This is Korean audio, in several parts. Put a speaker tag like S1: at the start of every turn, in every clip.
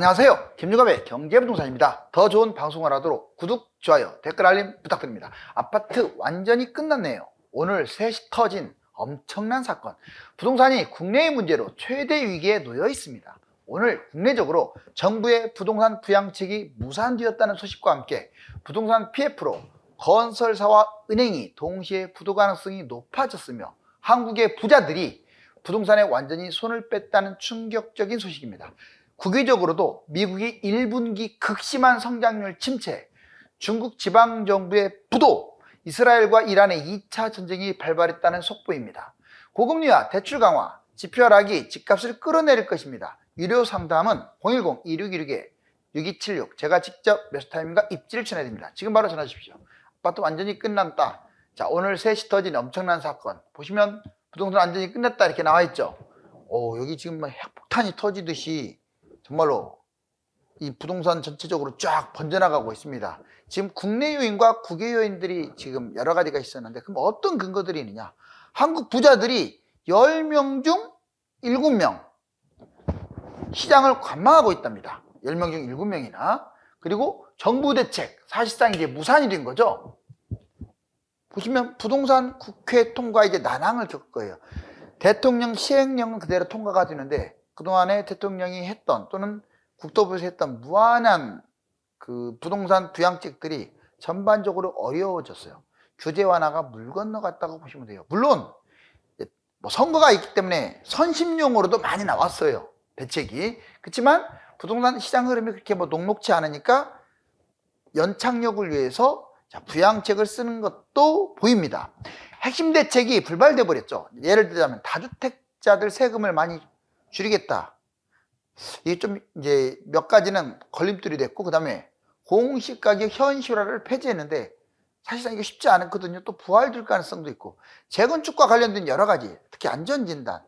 S1: 안녕하세요. 김유갑의 경제부동산입니다. 더 좋은 방송을 하도록 구독, 좋아요, 댓글 알림 부탁드립니다. 아파트 완전히 끝났네요. 오늘 셋이 터진 엄청난 사건. 부동산이 국내의 문제로 최대 위기에 놓여 있습니다. 오늘 국내적으로 정부의 부동산 부양책이 무산되었다는 소식과 함께 부동산 PF로 건설사와 은행이 동시에 부도 가능성이 높아졌으며 한국의 부자들이 부동산에 완전히 손을 뺐다는 충격적인 소식입니다. 국외적으로도 미국이 1분기 극심한 성장률 침체, 중국 지방정부의 부도, 이스라엘과 이란의 2차 전쟁이 발발했다는 속보입니다. 고금리와 대출 강화, 지표 하락이 집값을 끌어내릴 것입니다. 유료 상담은 010-2616-6276 제가 직접 메스타임과 입지를 전해드립니다. 지금 바로 전화 주십시오. 아파트 완전히 끝났다. 자 오늘 3시 터진 엄청난 사건 보시면 부동산 완전히 끝났다 이렇게 나와 있죠. 오 여기 지금 막 핵폭탄이 터지듯이 정말로 이 부동산 전체적으로 쫙 번져나가고 있습니다. 지금 국내 요인과 국외 요인들이 지금 여러 가지가 있었는데 그럼 어떤 근거들이 있느냐? 한국 부자들이 10명 중 7명 시장을 관망하고 있답니다. 10명 중 7명이나 그리고 정부 대책 사실상 이제 무산이 된 거죠. 보시면 부동산 국회 통과 이제 난항을 겪을 거예요. 대통령 시행령은 그대로 통과가 되는데 그동안에 대통령이 했던 또는 국토부에서 했던 무한한 그 부동산 부양책들이 전반적으로 어려워졌어요. 규제 완화가 물 건너갔다고 보시면 돼요. 물론 뭐 선거가 있기 때문에 선심용으로도 많이 나왔어요. 대책이. 그렇지만 부동산 시장 흐름이 그렇게 뭐 녹록치 않으니까 연착륙을 위해서 자, 부양책을 쓰는 것도 보입니다. 핵심 대책이 불발돼 버렸죠. 예를 들자면 다주택자들 세금을 많이 줄이겠다. 이게 좀 이제 몇 가지는 걸림돌이 됐고 그 다음에 공시가격 현실화를 폐지했는데 사실상 이게 쉽지 않거든요. 또 부활될 가능성도 있고 재건축과 관련된 여러 가지 특히 안전진단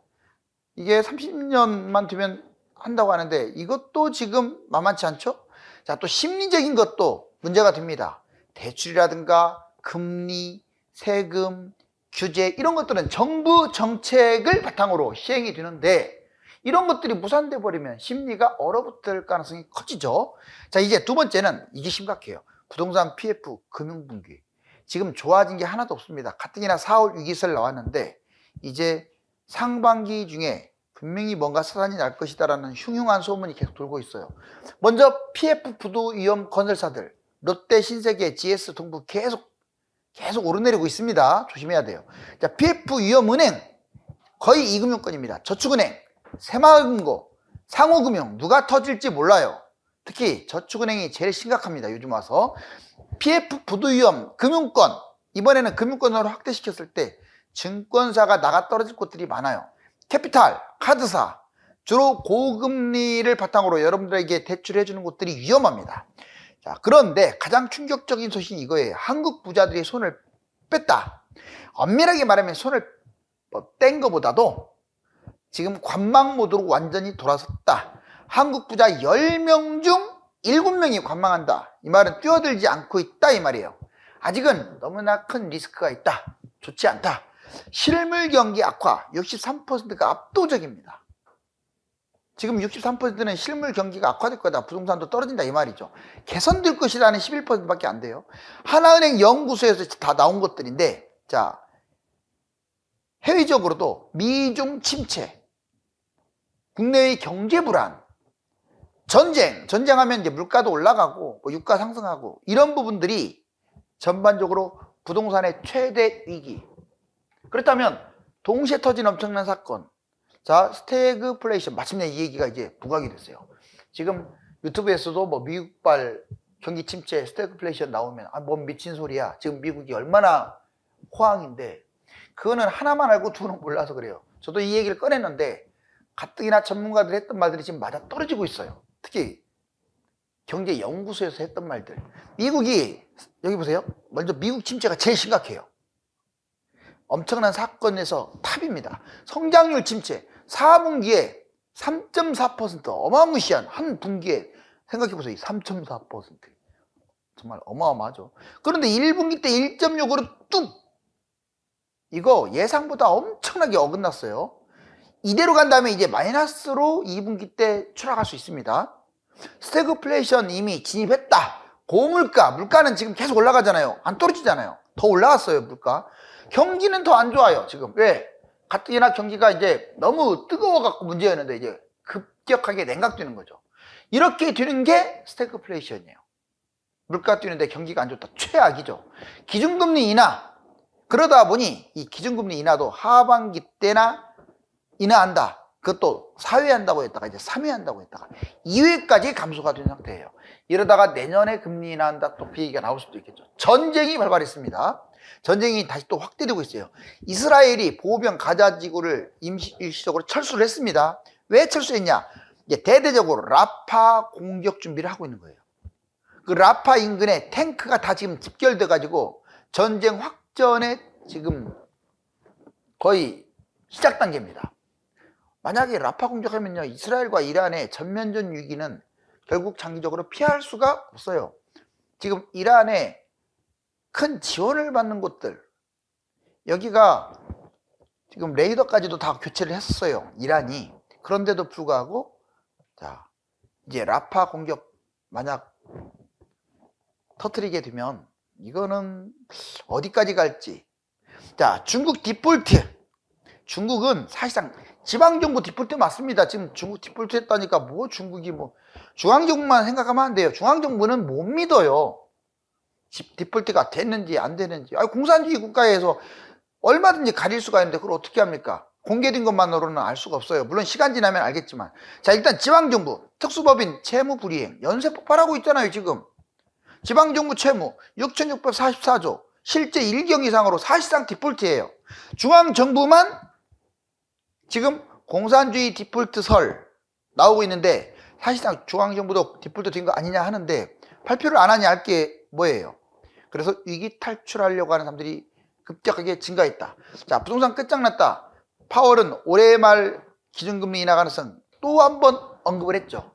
S1: 이게 30년만 되면 한다고 하는데 이것도 지금 만만치 않죠. 자 또 심리적인 것도 문제가 됩니다. 대출이라든가 금리, 세금, 규제 이런 것들은 정부 정책을 바탕으로 시행이 되는데 이런 것들이 무산돼 버리면 심리가 얼어붙을 가능성이 커지죠. 자, 이제 두 번째는 이게 심각해요. 부동산 PF 금융분기. 지금 좋아진 게 하나도 없습니다. 가뜩이나 4월 위기설 나왔는데 이제 상반기 중에 분명히 뭔가 사단이 날 것이다라는 흉흉한 소문이 계속 돌고 있어요. 먼저 PF 부도 위험 건설사들 롯데, 신세계, GS, 동부 계속 계속 오르내리고 있습니다. 조심해야 돼요. 자, PF 위험은행 거의 이금융권입니다. 저축은행, 새마을금고, 상호금융 누가 터질지 몰라요. 특히 저축은행이 제일 심각합니다. 요즘 와서 PF 부도 위험 금융권 이번에는 금융권으로 확대시켰을 때 증권사가 나가 떨어질 곳들이 많아요. 캐피탈, 카드사 주로 고금리를 바탕으로 여러분들에게 대출해 주는 곳들이 위험합니다. 자, 그런데 가장 충격적인 소식이 이거예요. 한국 부자들이 손을 뺐다. 엄밀하게 말하면 손을 뗀 것보다도 지금 관망 모드로 완전히 돌아섰다. 한국 부자 10명 중 7명이 관망한다. 이 말은 뛰어들지 않고 있다 이 말이에요. 아직은 너무나 큰 리스크가 있다. 좋지 않다. 실물 경기 악화 63%가 압도적입니다. 지금 63%는 실물 경기가 악화될 거다. 부동산도 떨어진다 이 말이죠. 개선될 것이라는 11%밖에 안 돼요. 하나은행 연구소에서 다 나온 것들인데 자 해외적으로도 미중 침체, 국내의 경제 불안, 전쟁, 전쟁하면 이제 물가도 올라가고 뭐 유가 상승하고 이런 부분들이 전반적으로 부동산의 최대 위기. 그렇다면 동시에 터진 엄청난 사건. 자, 스태그플레이션 마침내 이 얘기가 이제 부각이 됐어요. 지금 유튜브에서도 뭐 미국발 경기 침체 스태그플레이션 나오면 아, 뭔 미친 소리야. 지금 미국이 얼마나 호황인데 그거는 하나만 알고 두는 몰라서 그래요. 저도 이 얘기를 꺼냈는데 가뜩이나 전문가들이 했던 말들이 지금 맞아 떨어지고 있어요. 특히 경제연구소에서 했던 말들. 미국이 여기 보세요. 먼저 미국 침체가 제일 심각해요. 엄청난 사건에서 탑입니다. 성장률 침체 4분기에 3.4% 어마무시한 한 분기에 생각해 보세요. 3.4% 정말 어마어마하죠. 그런데 1분기 때 1.6으로 뚝 이거 예상보다 엄청나게 어긋났어요. 이대로 간다면 이제 마이너스로 2분기 때 추락할 수 있습니다. 스태그플레이션 이미 진입했다. 고물가, 물가는 지금 계속 올라가잖아요. 안 떨어지잖아요. 더 올라갔어요, 물가. 경기는 더 안 좋아요, 지금. 왜? 가뜩이나 경기가 이제 너무 뜨거워갖고 문제였는데 이제 급격하게 냉각되는 거죠. 이렇게 되는 게 스태그플레이션이에요. 물가 뛰는데 경기가 안 좋다. 최악이죠. 기준금리 인하. 그러다 보니 이 기준금리 인하도 하반기 때나 인하한다. 그것도 4회 한다고 했다가 이제 3회 한다고 했다가 2회까지 감소가 된 상태예요. 이러다가 내년에 금리 인하한다 또그 얘기가 나올 수도 있겠죠. 전쟁이 발발했습니다. 전쟁이 다시 또 확대되고 있어요. 이스라엘이 보호병 가자 지구를 임시, 일시적으로 철수를 했습니다. 왜 철수했냐? 이제 대대적으로 라파 공격 준비를 하고 있는 거예요. 그 라파 인근에 탱크가 다 지금 집결돼 가지고 전쟁 확전에 지금 거의 시작 단계입니다. 만약에 라파 공격하면요 이스라엘과 이란의 전면전 위기는 결국 장기적으로 피할 수가 없어요. 지금 이란에 큰 지원을 받는 곳들 여기가 지금 레이더까지도 다 교체를 했어요. 이란이 그런데도 불구하고 자 이제 라파 공격 만약 터트리게 되면 이거는 어디까지 갈지 자 중국 디폴트 중국은 사실상 지방정부 디폴트 맞습니다. 지금 중국 디폴트 했다니까 뭐 중국이 뭐 중앙정부만 생각하면 안 돼요. 중앙정부는 못 믿어요. 집 디폴트가 됐는지 안 되는지. 아니, 공산주의 국가에서 얼마든지 가릴 수가 있는데 그걸 어떻게 합니까? 공개된 것만으로는 알 수가 없어요. 물론 시간 지나면 알겠지만. 자 일단 지방정부 특수법인 채무 불이행. 연쇄 폭발하고 있잖아요 지금. 지방정부 채무 6,644조 실제 1경 이상으로 사실상 디폴트예요. 중앙정부만 지금 공산주의 디폴트 설 나오고 있는데 사실상 중앙정부도 디폴트 된 거 아니냐 하는데 발표를 안 하냐 할 게 뭐예요? 그래서 위기 탈출하려고 하는 사람들이 급격하게 증가했다. 자, 부동산 끝장났다. 파월은 올해 말 기준금리 인하 가능성 또 한 번 언급을 했죠.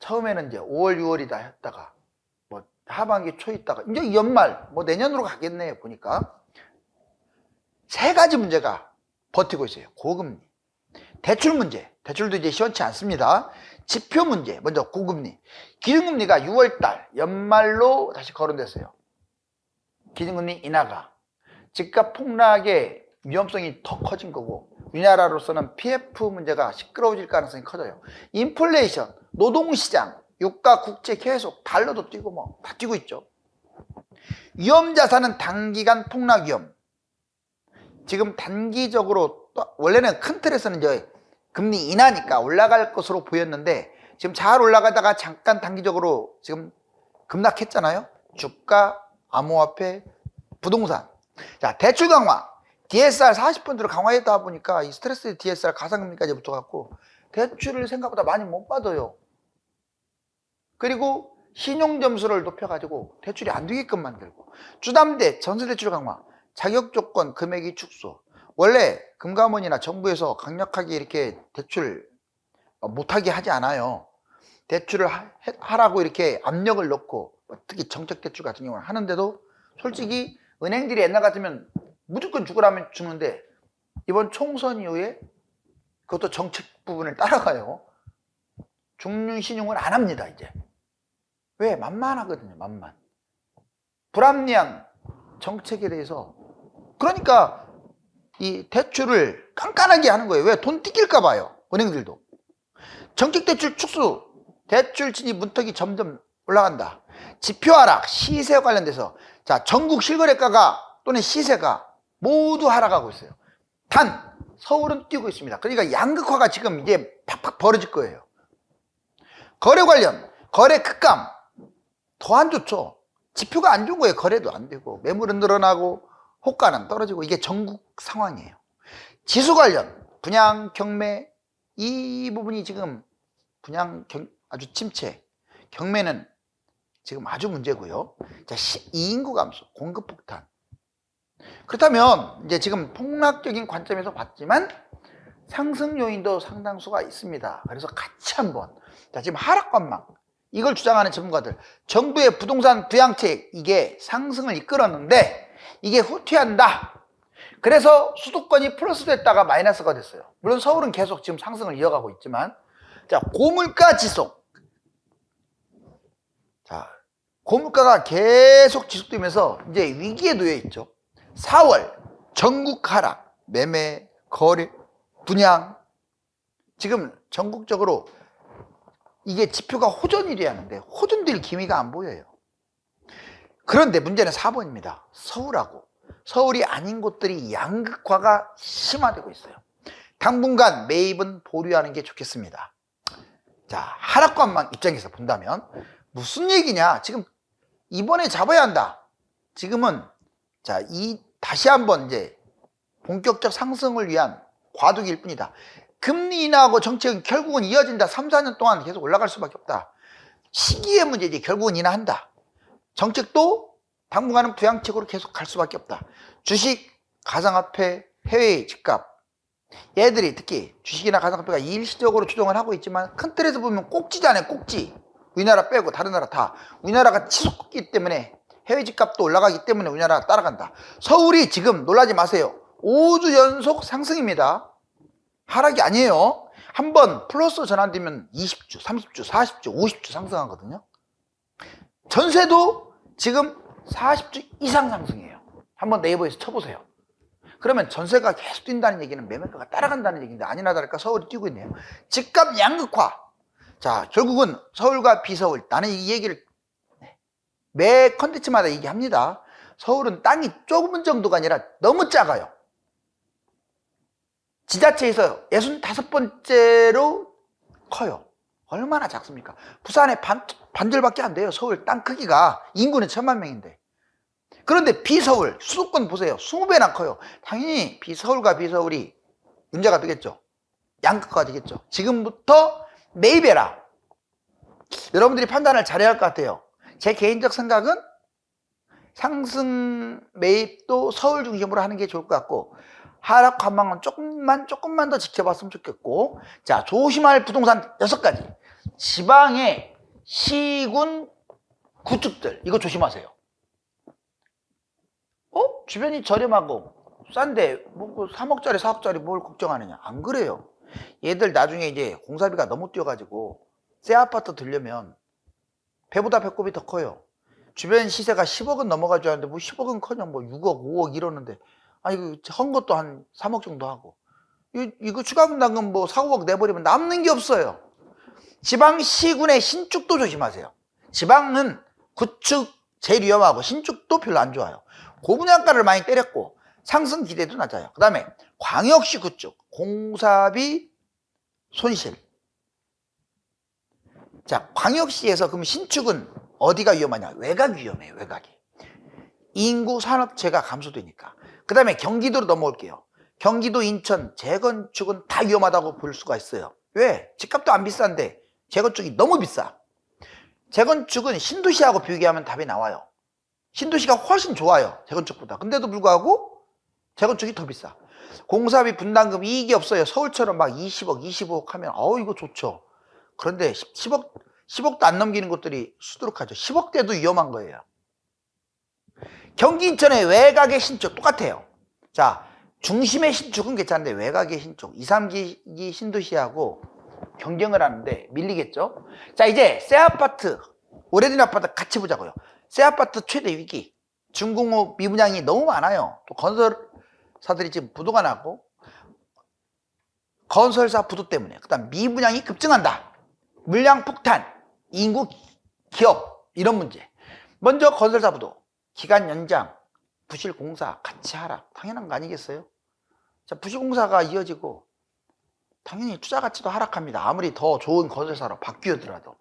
S1: 처음에는 이제 5월, 6월이다 했다가 뭐 하반기 초 있다가 이제 연말 뭐 내년으로 가겠네요 보니까 세 가지 문제가 버티고 있어요. 고금리. 대출 문제. 대출도 이제 시원치 않습니다. 지표 문제. 먼저 고금리. 기준금리가 6월달 연말로 다시 거론됐어요. 기준금리 인하가. 집값 폭락의 위험성이 더 커진 거고 우리나라로서는 PF 문제가 시끄러워질 가능성이 커져요. 인플레이션 노동시장 유가 국채 계속 달러도 뛰고 뭐 다 뛰고 있죠. 위험 자산은 단기간 폭락 위험. 지금 단기적으로 또 원래는 큰 틀에서는 이제 금리 인하니까 올라갈 것으로 보였는데 지금 잘 올라가다가 잠깐 단기적으로 지금 급락했잖아요. 주가, 암호화폐, 부동산. 자, 대출 강화. DSR 40%로 강화했다 보니까 이 스트레스 DSR 가상금리까지 붙어갖고 대출을 생각보다 많이 못 받아요. 그리고 신용 점수를 높여가지고 대출이 안 되게끔 만들고 주담대 전세대출 강화 자격 조건 금액이 축소. 원래 금감원이나 정부에서 강력하게 이렇게 대출 못하게 하지 않아요. 대출을 하- 하라고 이렇게 압력을 넣고 특히 정책 대출 같은 경우는 하는데도 솔직히 은행들이 옛날 같으면 무조건 죽으라면 주는데 이번 총선 이후에 그것도 정책 부분을 따라가요. 중륜 신용을 안 합니다 이제. 왜? 만만하거든요 만만. 불합리한 정책에 대해서 그러니까 이 대출을 깐깐하게 하는 거예요. 왜? 돈 뜯길까 봐요 은행들도. 정책 대출 축소 대출 진입 문턱이 점점 올라간다. 지표 하락 시세 관련돼서. 자 전국 실거래가가 또는 시세가 모두 하락하고 있어요. 단 서울은 뛰고 있습니다. 그러니까 양극화가 지금 이제 팍팍 벌어질 거예요. 거래 관련 거래 극감. 더 안 좋죠. 지표가 안 좋은 거예요. 거래도 안 되고 매물은 늘어나고 호가는 떨어지고 이게 전국 상황이에요. 지수 관련 분양 경매 이 부분이 지금 분양 경, 아주 침체 경매는 지금 아주 문제고요. 자, 시- 이인구 감소, 공급 폭탄. 그렇다면 이제 지금 폭락적인 관점에서 봤지만 상승 요인도 상당수가 있습니다. 그래서 같이 한번 자 지금 하락 관망 이걸 주장하는 전문가들 정부의 부동산 부양책 이게 상승을 이끌었는데 이게 후퇴한다. 그래서 수도권이 플러스 됐다가 마이너스가 됐어요. 물론 서울은 계속 지금 상승을 이어가고 있지만 자 고물가 지속 고물가가 계속 지속되면서 이제 위기에 놓여 있죠. 4월 전국 하락, 매매, 거래, 분양. 지금 전국적으로 이게 지표가 호전이래야 하는데 호전될 기미가 안 보여요. 그런데 문제는 4번입니다. 서울하고 서울이 아닌 곳들이 양극화가 심화되고 있어요. 당분간 매입은 보류하는 게 좋겠습니다. 자, 하락관망 입장에서 본다면 무슨 얘기냐? 지금 이번에 잡아야 한다. 지금은 자, 이 다시 한번 이제 본격적 상승을 위한 과도기일 뿐이다. 금리 인하하고 정책은 결국은 이어진다. 3, 4년 동안 계속 올라갈 수밖에 없다. 시기의 문제지 결국은 인하한다. 정책도 당분간은 부양책으로 계속 갈 수밖에 없다. 주식, 가상화폐, 해외 집값. 얘들이 특히 주식이나 가상화폐가 일시적으로 추종을 하고 있지만 큰 틀에서 보면 꼭지잖아요 꼭지. 우리나라 빼고 다른 나라 다. 우리나라가 치솟기 때문에 해외 집값도 올라가기 때문에 우리나라가 따라간다. 서울이 지금 놀라지 마세요. 5주 연속 상승입니다. 하락이 아니에요. 한 번 플러스 전환되면 20주, 30주, 40주, 50주 상승하거든요. 전세도 지금 40주 이상 상승해요 한번 네이버에서 쳐보세요 그러면 전세가 계속 뛴다는 얘기는 매매가가 따라간다는 얘기인데 아니나 다를까 서울이 뛰고 있네요. 집값 양극화. 자, 결국은 서울과 비서울. 나는 이 얘기를 매 컨텐츠마다 얘기합니다. 서울은 땅이 조금 정도가 아니라 너무 작아요. 지자체에서 65번째로 커요. 얼마나 작습니까? 부산의 반, 반절밖에 안 돼요. 서울 땅 크기가 인구는 천만 명인데. 그런데 비서울, 수도권 보세요. 20배나 커요. 당연히 비서울과 비서울이 문제가 되겠죠. 양극화가 되겠죠. 지금부터 매입해라. 여러분들이 판단을 잘해야 할 것 같아요. 제 개인적 생각은 상승 매입도 서울 중심으로 하는 게 좋을 것 같고 하락 관망은 조금만 조금만 더 지켜봤으면 좋겠고 자 조심할 부동산 여섯 가지 지방의 시군 구축들 이거 조심하세요. 어? 주변이 저렴하고 싼데 뭐 3억짜리 4억짜리 뭘 걱정하느냐. 안 그래요. 얘들 나중에 이제 공사비가 너무 뛰어가지고 새 아파트 들려면 배보다 배꼽이 더 커요. 주변 시세가 10억은 넘어갈 줄 알았는데 뭐 10억은 커녕 뭐 6억 5억 이러는데. 아니 그헌 것도 한 3억 정도 하고. 이거, 이거 추가 분담금 뭐 4, 5억 내버리면 남는 게 없어요 지방 시군의 신축도 조심하세요 지방은 구축 제일 위험하고 신축도 별로 안 좋아요 고분양가를 많이 때렸고 상승 기대도 낮아요. 그 다음에 광역시 구축, 공사비 손실. 자, 광역시에서 그럼 신축은 어디가 위험하냐? 외곽이 위험해요, 외곽이. 인구 산업체가 감소되니까. 그 다음에 경기도로 넘어올게요. 경기도, 인천, 재건축은 다 위험하다고 볼 수가 있어요. 왜? 집값도 안 비싼데 재건축이 너무 비싸. 재건축은 신도시하고 비교하면 답이 나와요. 신도시가 훨씬 좋아요. 재건축보다. 근데도 불구하고 재건축이 더 비싸. 공사비 분담금 이익이 없어요. 서울처럼 막 20억, 25억 하면 어우 이거 좋죠. 그런데 10억, 10억도 안 넘기는 것들이 수두룩하죠. 10억대도 위험한 거예요. 경기 인천의 외곽의 신축 똑같아요. 자, 중심의 신축은 괜찮은데 외곽의 신축, 2, 3기 신도시하고 경쟁을 하는데 밀리겠죠? 자, 이제 새 아파트, 오래된 아파트 같이 보자고요. 새 아파트 최대 위기. 중공업 미분양이 너무 많아요. 또 건설사들이 지금 부도가 나고 건설사 부도 때문에 그다음 미분양이 급증한다. 물량 폭탄, 인구 기업 이런 문제. 먼저 건설사 부도, 기간 연장, 부실 공사 같이 하라. 당연한 거 아니겠어요? 자, 부실 공사가 이어지고 당연히 투자 가치도 하락합니다. 아무리 더 좋은 건설사로 바뀌어더라도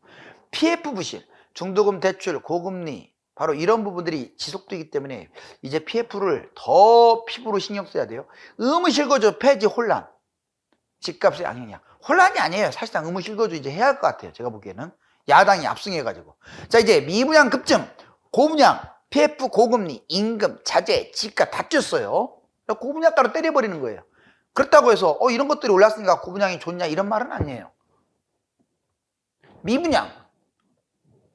S1: PF 부실, 중도금 대출, 고금리 바로 이런 부분들이 지속되기 때문에 이제 PF를 더 피부로 신경 써야 돼요. 의무실거주 폐지 혼란. 집값의 양이냐. 혼란이 아니에요. 사실상 의무실거주 이제 해야 할 것 같아요. 제가 보기에는. 야당이 압승해가지고. 자, 이제 미분양 급증, 고분양, PF 고금리, 임금, 자재, 집값 다 뛰었어요. 고분양가로 때려버리는 거예요. 그렇다고 해서 어 이런 것들이 올랐으니까 고분양이 좋냐 이런 말은 아니에요. 미분양,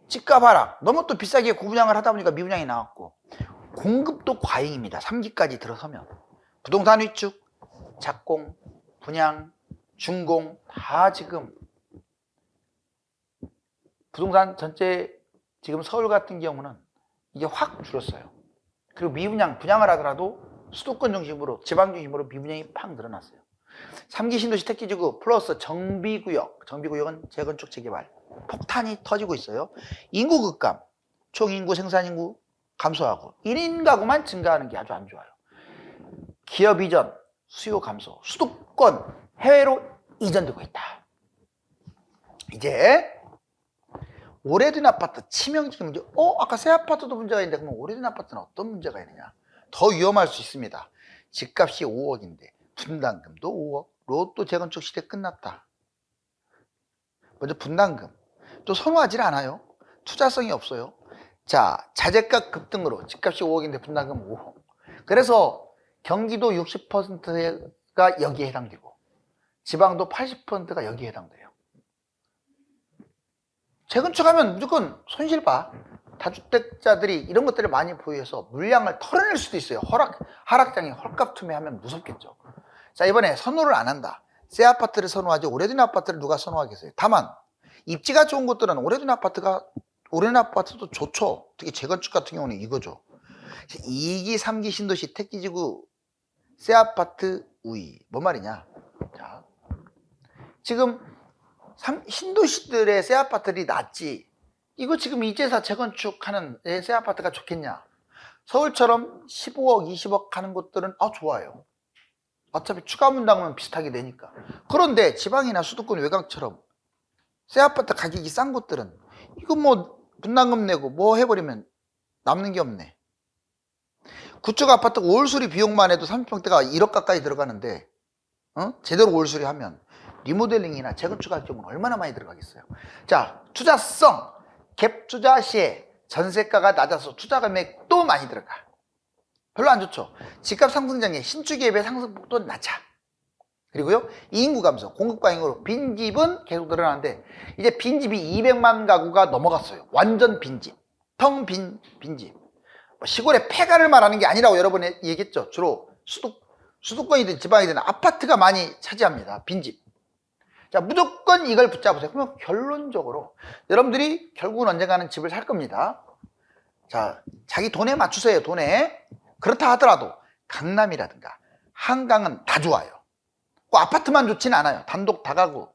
S1: 집값 하락. 너무 또 비싸게 구분양을 하다 보니까 미분양이 나왔고. 공급도 과잉입니다. 3기까지 들어서면. 부동산 위축 작공 분양 중공 다 지금 부동산 전체 지금 서울 같은 경우는 이게 확 줄었어요. 그리고 미분양, 분양을 하더라도 수도권 중심으로, 지방 중심으로 미분양이 팍 늘어났어요. 3기 신도시 택지 지구 플러스 정비구역, 정비구역은 재건축 재개발, 폭탄이 터지고 있어요. 인구 급감, 총인구, 생산인구 감소하고 1인 가구만 증가하는 게 아주 안 좋아요. 기업 이전, 수요 감소, 수도권 해외로 이전되고 있다. 이제 오래된 아파트 치명적인 문제. 어, 아까 새 아파트도 문제가 있는데 그러면 오래된 아파트는 어떤 문제가 있느냐? 더 위험할 수 있습니다. 집값이 5억인데 분담금도 5억. 로또 재건축 시대 끝났다. 먼저 분담금. 또 선호하지 않아요. 투자성이 없어요. 자, 자재가 급등으로 집값이 5억인데 분담금 5억. 그래서 경기도 60%가 여기에 해당되고 지방도 80%가 여기에 해당돼요. 재건축하면 무조건 손실 봐. 다주택자들이 이런 것들을 많이 보유해서 물량을 털어낼 수도 있어요. 허락, 하락장에 헐값 투매하면 무섭겠죠. 자, 이번에 선호를 안 한다. 새 아파트를 선호하지 오래된 아파트를 누가 선호하겠어요? 다만, 입지가 좋은 곳들은 오래된 아파트가, 오래된 아파트도 좋죠. 특히 재건축 같은 경우는 이거죠. 2기, 3기 신도시 택지지구 새 아파트 우위. 뭔 말이냐? 자, 지금 삼- 신도시들의 새 아파트들이 낫지. 이거 지금 이제사 재건축하는 새 아파트가 좋겠냐? 서울처럼 15억, 20억 하는 곳들은 아 좋아요. 어차피 추가 분담은 비슷하게 되니까. 그런데 지방이나 수도권 외곽처럼 새 아파트 가격이 싼 곳들은 이거 뭐 분담금 내고 뭐 해버리면 남는 게 없네. 구축 아파트 올수리 비용만 해도 30평대가 1억 가까이 들어가는데 어? 제대로 올수리 하면 리모델링이나 재건축할 경우는 얼마나 많이 들어가겠어요. 자, 투자성, 갭 투자 시에 전세가가 낮아서 투자 금액도 많이 들어가. 별로 안 좋죠. 집값 상승장에 신축 갭의 상승폭도 낮아. 그리고요, 인구 감소, 공급 과잉으로 빈집은 계속 늘어나는데 이제 빈집이 200만 가구가 넘어갔어요. 완전 빈집, 텅 빈 빈집. 뭐 시골의 폐가를 말하는 게 아니라고 여러 번 얘기했죠. 주로 수도 수도권이든 지방이든 아파트가 많이 차지합니다. 빈집. 자, 무조건 이걸 붙잡으세요. 그러면 결론적으로 여러분들이 결국은 언젠가는 집을 살 겁니다. 자, 자기 돈에 맞추세요, 돈에. 그렇다 하더라도 강남이라든가 한강은 다 좋아요. 꼭 아파트만 좋지는 않아요. 단독 다가구.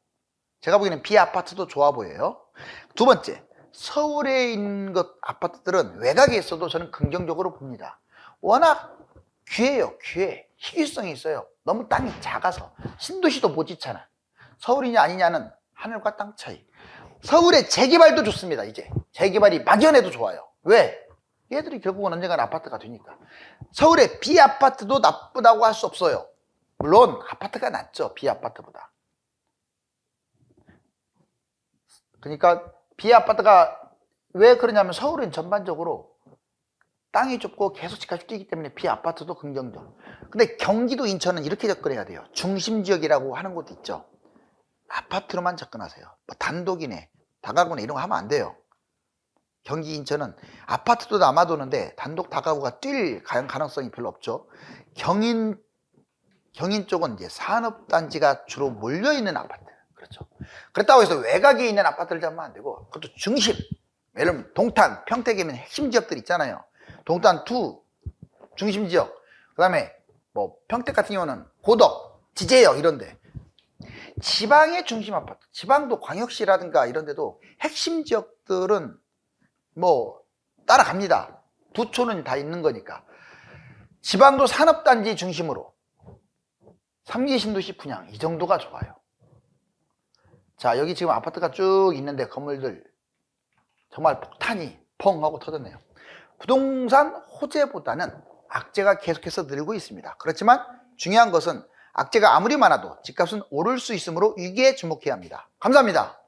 S1: 제가 보기에는 비아파트도 좋아 보여요. 두 번째, 서울에 있는 것 아파트들은 외곽에 있어도 저는 긍정적으로 봅니다. 워낙 귀해요, 귀해. 희귀성이 있어요. 너무 땅이 작아서 신도시도 못 짓잖아. 서울이냐 아니냐는 하늘과 땅 차이. 서울의 재개발도 좋습니다. 이제 재개발이 막연해도 좋아요. 왜? 얘들이 결국은 언젠가는 아파트가 되니까. 서울의 비아파트도 나쁘다고 할 수 없어요. 물론 아파트가 낫죠. 비아파트보다. 그러니까 비아파트가 왜 그러냐면 서울은 전반적으로 땅이 좁고 계속 집값이 뛰기 때문에 비아파트도 긍정적. 근데 경기도 인천은 이렇게 접근해야 돼요. 중심 지역이라고 하는 곳도 있죠. 아파트로만 접근하세요. 뭐 단독이네, 다가구네 이런 거 하면 안 돼요. 경기 인천은 아파트도 남아도는데 단독 다가구가 뛸 가- 가능성이 별로 없죠. 경인 경인 쪽은 이제 산업 단지가 주로 몰려 있는 아파트. 그렇죠. 그렇다고 해서 외곽에 있는 아파트를 잡으면 안 되고 그것도 중심. 예를 들면 동탄, 평택이면 핵심 지역들 있잖아요. 동탄 2 중심 지역. 그다음에 뭐 평택 같은 경우는 고덕, 지제역 이런데 지방의 중심 아파트, 지방도 광역시라든가 이런 데도 핵심 지역들은 뭐 따라갑니다. 부초는 다 있는 거니까. 지방도 산업단지 중심으로 3기 신도시 분양 이 정도가 좋아요. 자 여기 지금 아파트가 쭉 있는데 건물들 정말 폭탄이 펑 하고 터졌네요. 부동산 호재보다는 악재가 계속해서 늘고 있습니다. 그렇지만 중요한 것은 악재가 아무리 많아도 집값은 오를 수 있으므로 위기에 주목해야 합니다. 감사합니다.